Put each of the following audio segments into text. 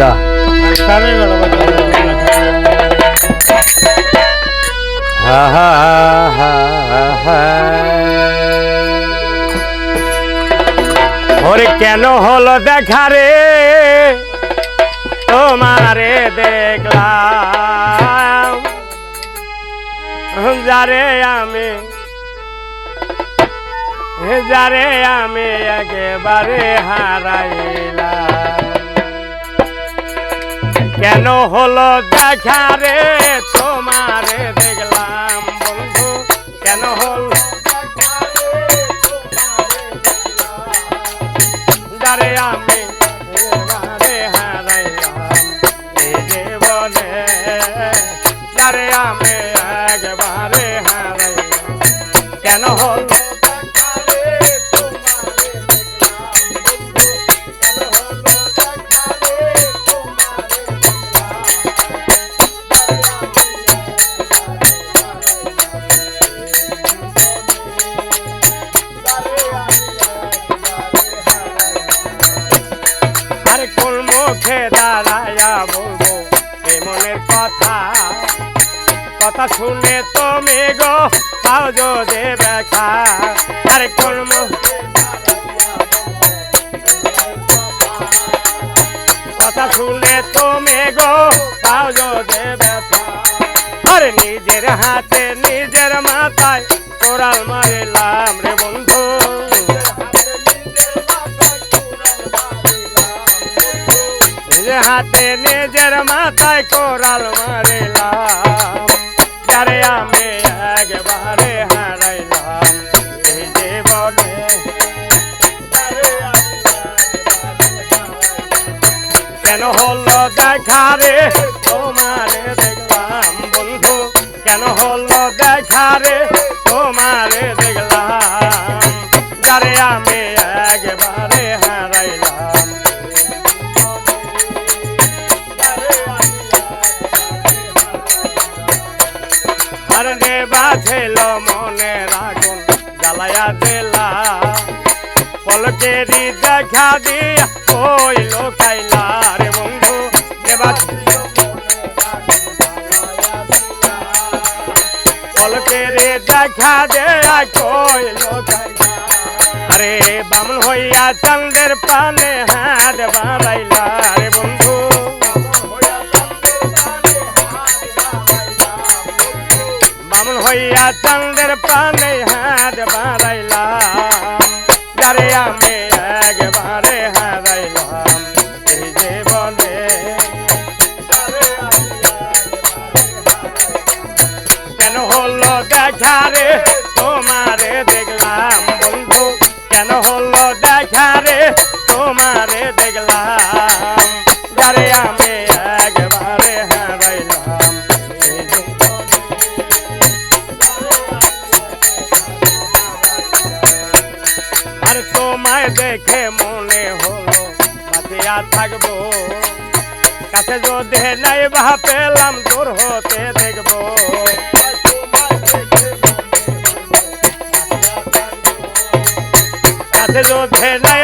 যা। হা হা হা হা। ওরে কেন হলো দেখা রে? তোমারে দেখলাম। যারে আমি যারে আমি একেবারে হারাইলাম। কেন হলো দেখা রে? কথা শুনে তুমি গো, পাও যদি দেখা আর কোন মুখে কথা শুনে তুমি গো, পাও যদি ব্যথা। আর নিজের হাতে, নিজের মাথায় কোরাল মারিলাম রে বন্ধু। নিজের হাতে, নিজের মাথায় কোরাল মারিলাম। যারে আমি একবারে হারাইলাম। এই জীবনে। কেন হলো দেখা রে? তোমারে দেখলাম বন্ধু। কেন হলো দেখা রে? তোমারে দেখলাম। যারে আমি একবারে আর রে বাঁধেল মনে রাগুন জ্বালায়া দিলা। পলকেরি দেখা দিয়া ওই লোকাইলা রে বন্ধু দেবা পলকেরি দেখা দেয়া কই লোকাইলা আরে বামন হইয়া চন্দের পানে হাত বাড়াইলা। চন্দের পানে হাত বাড়াইলাম যারে আমি একবারে হারাইলাম এই জীবনে কেন হলো দেখা আর তোমায় দেখে মনে হলো, বাঁচিয়া থাকব। কাছে যদি নাই বা পেলাম, দূর হতে দেখব। কাছে যদি নাই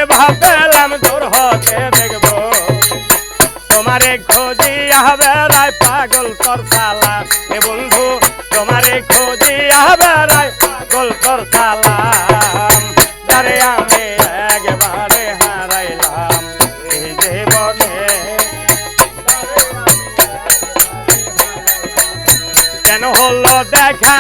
হলো দেখা